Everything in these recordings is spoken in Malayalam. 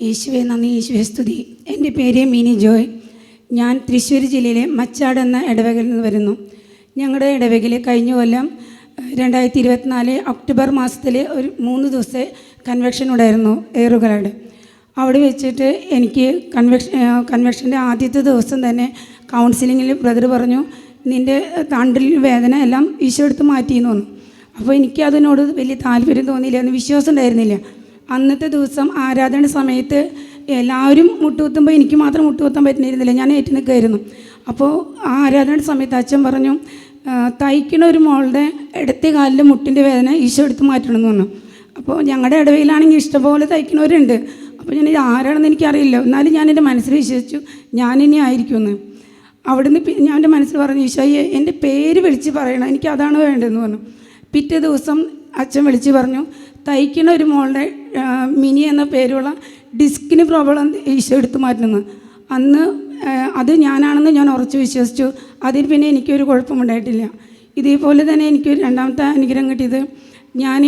യേശുവെ നന്ദി യേശുവെ സ്തുതി. എന്റെ പേര് മിനി ജോയ്. ഞാൻ തൃശ്ശൂർ ജില്ലയിലെ മച്ചാട് എന്ന ഇടവകയിൽ നിന്ന് വരുന്നു. ഞങ്ങളുടെ ഇടവകയിൽ കഴിഞ്ഞ കൊല്ലം രണ്ടായിരത്തി ഇരുപത്തിനാല് ഒക്ടോബർ മാസത്തിൽ ഒരു മൂന്ന് ദിവസത്തെ കൺവെക്ഷൻ ഉണ്ടായിരുന്നു ഏറുകളുടെ. അവിടെ വെച്ചിട്ട് എനിക്ക് കൺവെക്ഷൻ കൺവെക്ഷന്റെ ആദ്യത്തെ ദിവസം തന്നെ കൗൺസിലിങ്ങിൽ ബ്രദർ പറഞ്ഞു നിന്റെ തണ്ടിൽ വേദന എല്ലാം ഈശോ എടുത്ത് മാറ്റിയെന്ന് തോന്നുന്നു അപ്പോൾ എനിക്ക് അതിനോട് വലിയ താല്പര്യം തോന്നിയില്ല വിശ്വാസം ഉണ്ടായിരുന്നില്ല. അന്നത്തെ ദിവസം ആരാധന സമയത്ത് എല്ലാവരും മുട്ടുകുത്തുമ്പോൾ എനിക്ക് മാത്രം മുട്ടുകുത്താൻ പറ്റുന്നിരുന്നില്ല. ഞാൻ ഏറ്റു നിൽക്കുമായിരുന്നു അപ്പോൾ ആ ആരാധന സമയത്ത് അച്ഛൻ പറഞ്ഞു "ആ, തയ്ക്കണ ഒരു മോളുടെ ഇടത്തെ കാലിലെ മുട്ടിന്റെ വേദന ഈശോ എടുത്ത് മാറ്റണം എന്ന് പറഞ്ഞു. അപ്പോൾ ഞങ്ങളുടെ ഇടവയിലാണെങ്കിൽ ഇഷ്ടംപോലെ തയ്ക്കണവരുണ്ട്. അപ്പോൾ ഞാൻ ഇത് ആരാണെന്ന് എനിക്കറിയില്ല. എന്നാലും ഞാൻ എന്റെ മനസ്സിൽ വിശ്വസിച്ചു ഞാനിനി ആയിരിക്കുമെന്ന്. അവിടുന്ന് ഞാൻ എന്റെ മനസ്സിൽ പറഞ്ഞു ഈശോയെ എന്റെ പേര് വിളിച്ച് പറയണം. എനിക്ക് അതാണ് വേണ്ടതെന്ന് പറഞ്ഞു. പിറ്റേ ദിവസം അച്ഛൻ വിളിച്ച് പറഞ്ഞു തയ്ക്കണ ഒരു മോളുടെ മിനി എന്ന പേരുള്ള ഡിസ്കിന് പ്രോബ്ലം ഈശോ എടുത്ത് മാറ്റുന്നു അന്ന് അത് ഞാനാണെന്ന് ഞാൻ ഉറച്ചു വിശ്വസിച്ചു. അതിൽ പിന്നെ എനിക്കൊരു കുഴപ്പമുണ്ടായിട്ടില്ല. ഇതേപോലെ തന്നെ എനിക്കൊരു രണ്ടാമത്തെ അനുഗ്രഹം കിട്ടിയത് ഞാൻ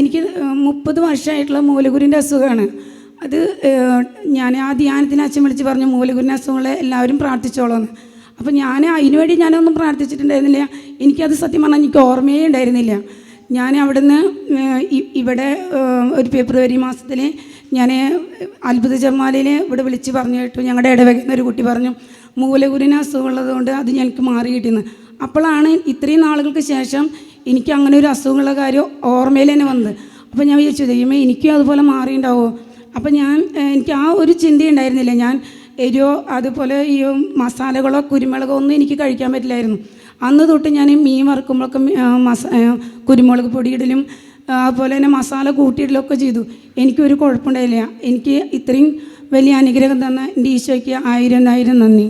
എനിക്ക് മുപ്പത് വർഷമായിട്ടുള്ള മൂലഗുരിന്റെ അസുഖമാണ്. അത് ഞാൻ ആ ധ്യാനത്തിന് അച്ഛൻ വിളിച്ച് പറഞ്ഞു മൂലഗുരിന്റെ അസുഖങ്ങളെ എല്ലാവരും പ്രാർത്ഥിച്ചോളൂന്ന് അപ്പോൾ ഞാൻ അതിനുവേണ്ടി ഞാനൊന്നും പ്രാർത്ഥിച്ചിട്ടുണ്ടായിരുന്നില്ല. എനിക്കത് സത്യം പറഞ്ഞാൽ എനിക്ക് ഓർമ്മയേ ഉണ്ടായിരുന്നില്ല. ഞാൻ അവിടുന്ന് ഇവിടെ ഒരു ഫെബ്രുവരി മാസത്തിൽ ഞാൻ അത്ഭുത ജമാലയിൽ ഇവിടെ വിളിച്ച് പറഞ്ഞു കേട്ടു. ഞങ്ങളുടെ ഇടവകുന്ന ഒരു കുട്ടി പറഞ്ഞു മൂലകുരിന് അസുഖമുള്ളത് കൊണ്ട് അത് ഞങ്ങൾക്ക് മാറി കിട്ടിയെന്ന് അപ്പോഴാണ് ഇത്രയും നാളുകൾക്ക് ശേഷം എനിക്ക് അങ്ങനെ ഒരു അസുഖമുള്ള കാര്യം ഓർമ്മയിൽ തന്നെ വന്നത്. അപ്പോൾ ഞാൻ വിചാരിച്ചു ദൈവമേ എനിക്കും അതുപോലെ മാറിയിട്ടുണ്ടാവുമോ അപ്പോൾ ഞാൻ എനിക്ക് ആ ഒരു ചിന്ത ഉണ്ടായിരുന്നില്ല ഞാൻ എരിയോ അതുപോലെ ഈ മസാലകളോ കുരുമുളകോ ഒന്നും എനിക്ക് കഴിക്കാൻ പറ്റില്ലായിരുന്നു. അന്ന് തൊട്ട് ഞാൻ മീൻ വറുക്കുമ്പോഴൊക്കെ മസ കുരുമുളക് പൊടിയിടലും അതുപോലെ തന്നെ മസാല കൂട്ടിയിടലൊക്കെ ചെയ്തു. എനിക്കൊരു കുഴപ്പമുണ്ടായില്ല. എനിക്ക് ഇത്രയും വലിയ അനുഗ്രഹം തന്ന എന്റെ ഈശോയ്ക്ക് ആയിരം ആയിരം നന്ദി.